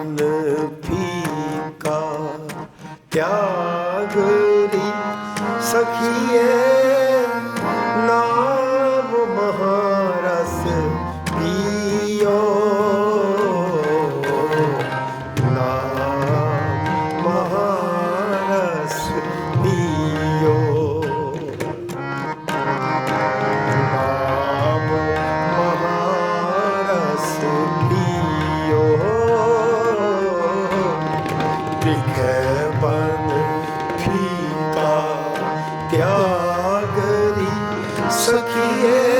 ਮਨ ਪੀਕਾ ਤਿਆਗ ਰੀ ਸਖੀਏ Só que eu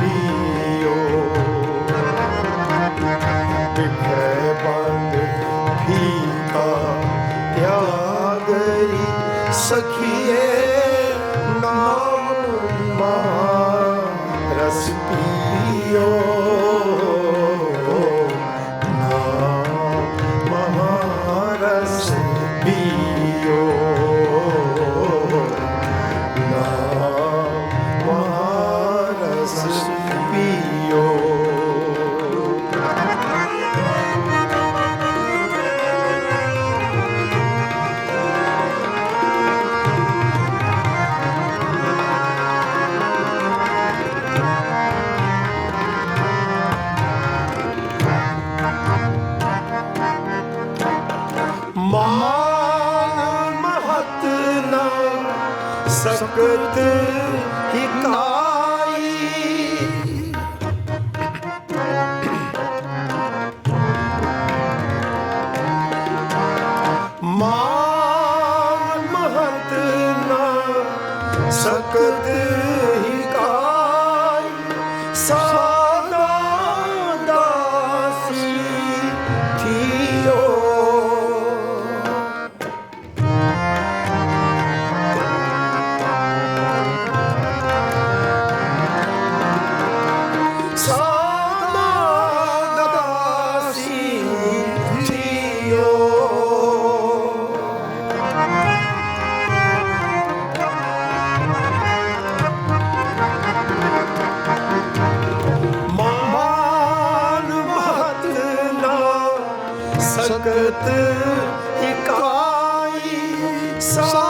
ਦਿਓ ਵਿਖੇ ਬੰਦ ਠੀਕਾ ਸਕਤ ਹਿਕਾਈ। ਮਾਨ ਮਹੰਤ ਨਾ ਸਕਤ ਹਿਕਾਈ। ਸਾ ਸਕਤ ਇਕਾਈ ਸਾ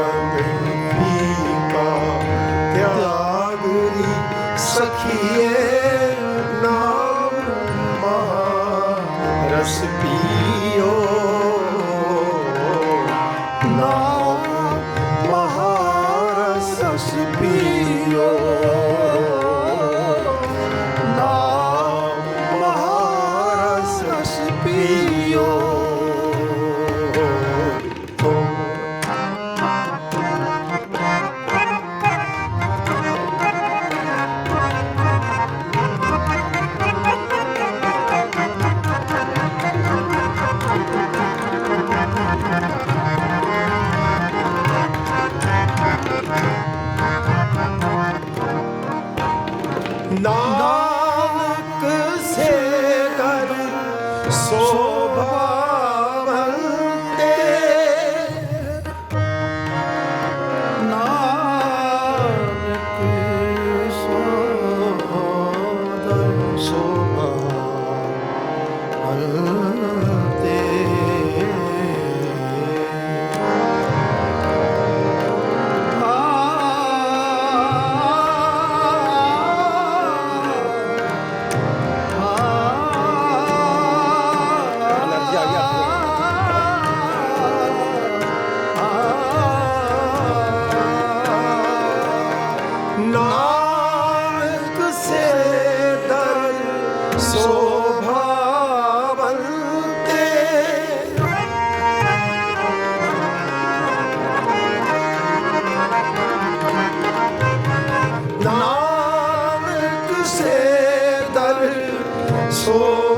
是平庸。soba. ਨਾਨਕ ਸੇ ਦਰ ਸੋ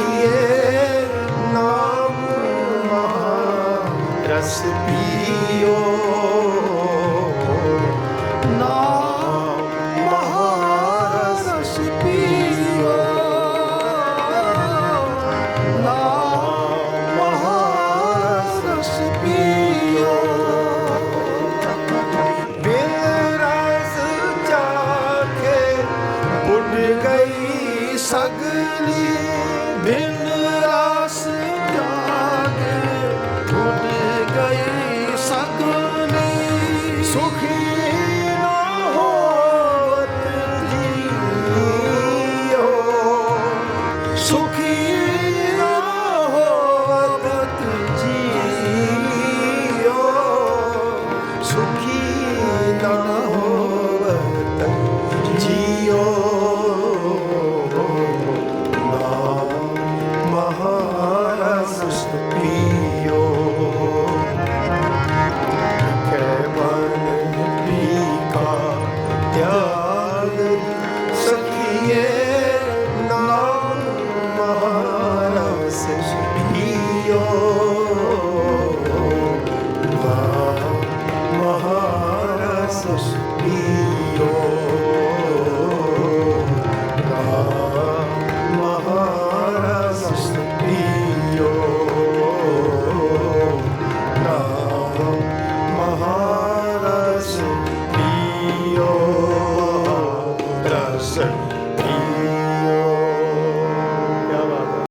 yeah. Yeah.